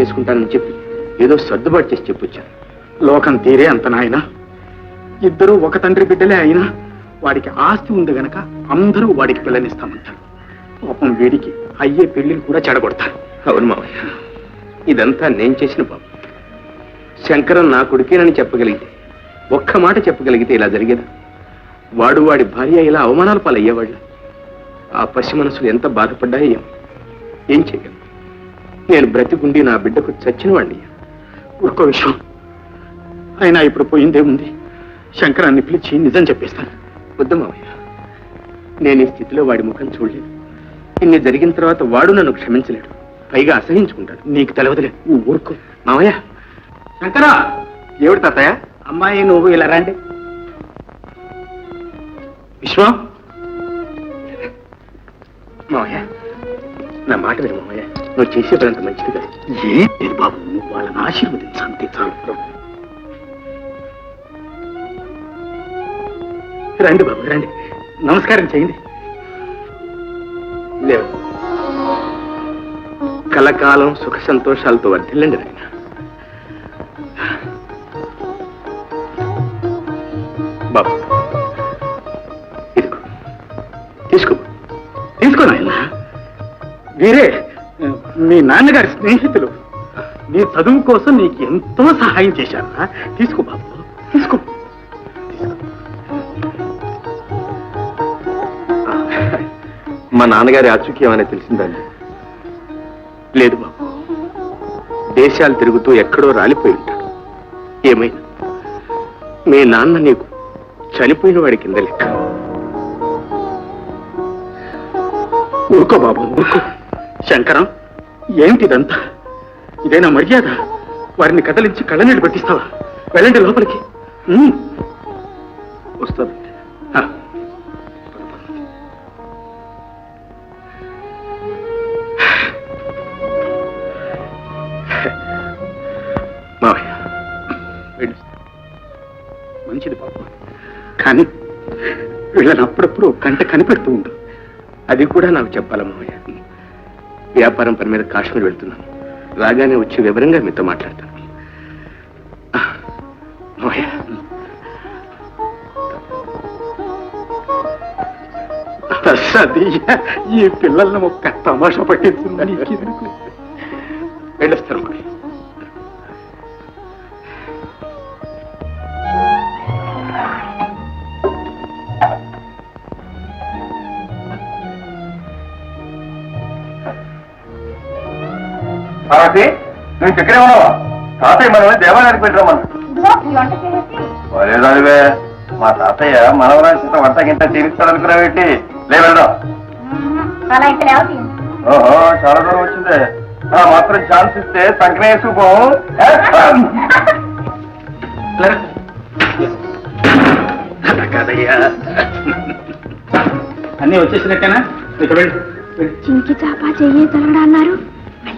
చేసుకుంటానని చెప్పి ఏదో సర్దుబాటు చేసి చెప్పొచ్చాను లోకం తీరే అంత నాయన. ఇద్దరు ఒక తండ్రి బిడ్డలే అయినా వాడికి ఆస్తి ఉంది గనక అందరూ వాడికి పిల్లనిస్తామంటారు. పాపం వీడికి అయ్యే పెళ్ళిని కూడా చెడగొడతారు. అవును మావయ్య. ఇదంతా నేను చేసిన పాపం. శంకరం నా కొడుకేనని చెప్పగలిగితే ఒక్క మాట చెప్పగలిగితే ఇలా జరిగేదా? వాడు వాడి భార్య ఇలా అవమానాల పాలయ్యేవాళ్ళు. ఆ పసి మనసులు ఎంత బాధపడ్డాయో. ఏం చేయగలను నేను బ్రతికుండి నా బిడ్డకు చచ్చిన వాడిని ఒక్క విషయం. అయినా ఇప్పుడు పోయిందే ఉంది. శంకరాన్ని పిలిచి నిజం చెప్పేస్తాను. వద్దు మావయ్య. నేను ఈ స్థితిలో వాడి ముఖం చూడలేదు. ఇన్ని జరిగిన తర్వాత వాడు నన్ను క్షమించలేడు. పైగా అసహించుకుంటాడు. నీకు తెలవదులే. నువ్వు ఊరుకో. మావయ్య. శంకరా! ఏమిటి తాతయ్య? అమ్మాయి నువ్వు ఇలా రండి. విశ్వం? మావయ్య. నా మాట విను మావయ్య నువ్వు చేసే పని అంత మంచిది కాదు. ఏం లేదు బాబు? నువ్వు వాళ్ళని ఆశీర్వదించు. అంతే చాలు. రండి బాబు రండి. నమస్కారం చేయండి. లేవు కలకాలం సుఖ సంతోషాలతో వర్ధిల్లండి నాయన. వీరే మీ నాన్నగారి స్నేహితులు. నీ చదువు కోసం నీకు ఎంతో సహాయం చేశాను తీసుకో బాబు. తీసుకో. మా నాన్నగారి ఆచూక్యం అనేది తెలిసిందండి లేదు బాబు. దేశాలు తిరుగుతూ ఎక్కడో రాలిపోయి ఉంటాడు ఏమైనా? మీ నాన్న నీకు చనిపోయిన వాడి కింద లెక్క. ఊరుకో బాబు ఊరుకో. శంకరం ఏమిటిదంతా? ఇదేనా మర్యాద? వారిని కదలించి కళ్ళనీళ్ళు పెట్టిస్తావా? వెళ్ళండి లోపలికి. ఉమ్. ఆ. మావయ్య మంచిది బాబు కానీ వీళ్ళని అప్పుడప్పుడు గంట కనిపెడుతూ ఉండు. అది కూడా నాకు చెప్పాలి మావయ్య? వ్యాపారం పని మీద కాశ్మీర్ వెళ్తున్నాను. రాగానే వచ్చి వివరంగా మీతో మాట్లాడతాను. ఈ పిల్లల్ని ఒక్క తమాషా పట్టించిందని వెళ్ళొస్తాను మరి పార్వతి నువ్వు ఇక్కడే ఉన్నావా? తాతయ్య మనల్ని దేవాలయానికి పెట్టిరమ్మన్నా ఇదిగో ఈ వంట చేసేసి ఒరేదానివే మా తాతయ్య మనవరాజు చేత వంట గింట లే వెళ్దాం అలా ఇక్కడ ఎవరి ఓహో చాలా దూరం వచ్చిందే. ఆ మాత్రం ఛాన్స్ ఇస్తే సంకనే కాదయ్యా. అన్నీ వచ్చేసినట్టేనా? ఇక వెళ్ళి. చింకి చాపా చెయ్యి తలగడా అన్నారు.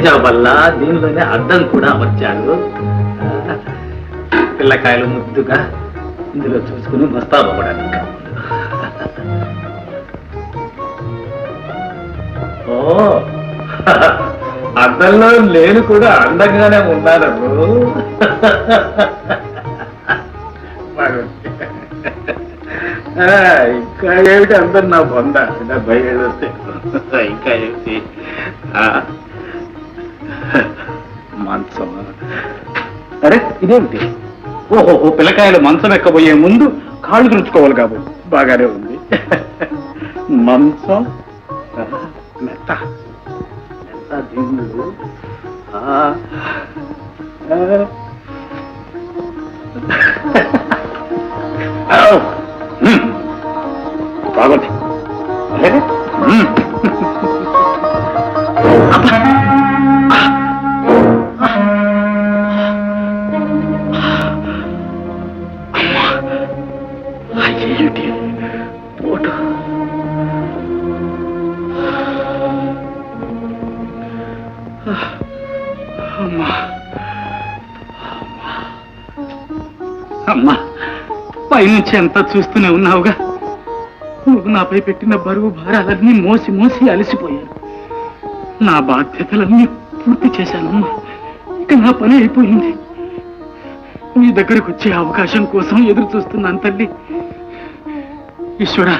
ఇది వల్ల దీనిలోనే అద్దం కూడా అమర్చాడు. పిల్లకాయలు ముద్దుగా ఇందులో చూసుకుని మస్తాబపడానికి ఓ అద్దంలో నేను కూడా అందంగానే ఉన్నాను ఇంకా ఏమిటి అందరు నా బొంద? నా భయం వస్తే ఇంకా ఏమిటి? మంచం అరే ఇదేమిటి? ఓహో పిల్లకాయలు మంచం ఎక్కబోయే ముందు కాళ్ళు తుడుచుకోవాలి కాబోలు బాగానే ఉంది. మంచం మెత్త. మెత్త దిండు. Oh! అమ్మా పైనుంచి అంతా చూస్తూనే ఉన్నావుగా? నువ్వు నాపై పెట్టిన బరువు భారాలన్నీ మోసి మోసి అలసిపోయాను. నా బాధ్యతలన్నీ పూర్తి చేశానమ్మా. ఇక నా పని అయిపోయింది. నీ దగ్గరకు వచ్చే అవకాశం కోసం ఎదురు చూస్తున్నాను తల్లి ఈశ్వరా